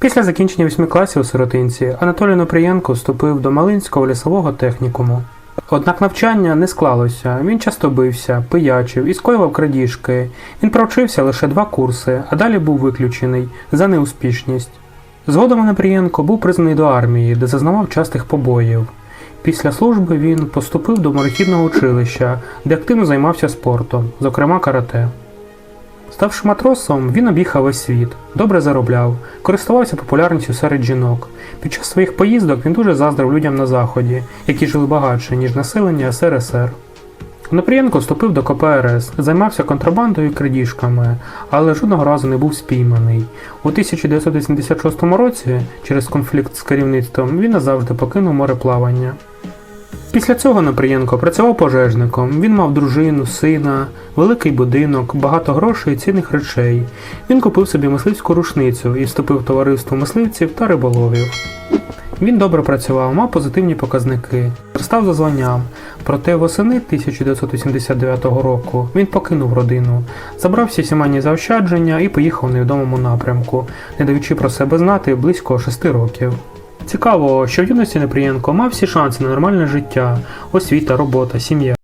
Після закінчення восьми класів у сиротинці Анатолій Нопрієнко вступив до Малинського лісового технікуму. Однак навчання не склалося, він часто бився, пиячив і скоював крадіжки. Він провчився лише два курси, а далі був виключений за неуспішність. Згодом Анапрієнко був признаний до армії, де зазнавав частих побоїв. Після служби він поступив до морехідного училища, де активно займався спортом, зокрема карате. Ставши матросом, він об'їхав весь світ, добре заробляв, користувався популярністю серед жінок. Під час своїх поїздок він дуже заздрив людям на заході, які жили багатше, ніж населення СРСР. Онопрієнко вступив до КПРС, займався контрабандою і крадіжками, але жодного разу не був спійманий. У 1986 році, через конфлікт з керівництвом, він назавжди покинув мореплавання. Після цього Напрієнко працював пожежником. Він мав дружину, сина, великий будинок, багато грошей і цінних речей. Він купив собі мисливську рушницю і вступив в товариство мисливців та риболовів. Він добре працював, мав позитивні показники, став за званням. Проте восени 1989 року він покинув родину, забрав всі сімейні заощадження і поїхав у невідомому напрямку, не даючи про себе знати близько шести років. Цікаво, що в юності Неприєнко мав всі шанси на нормальне життя, освіта, робота, сім'я.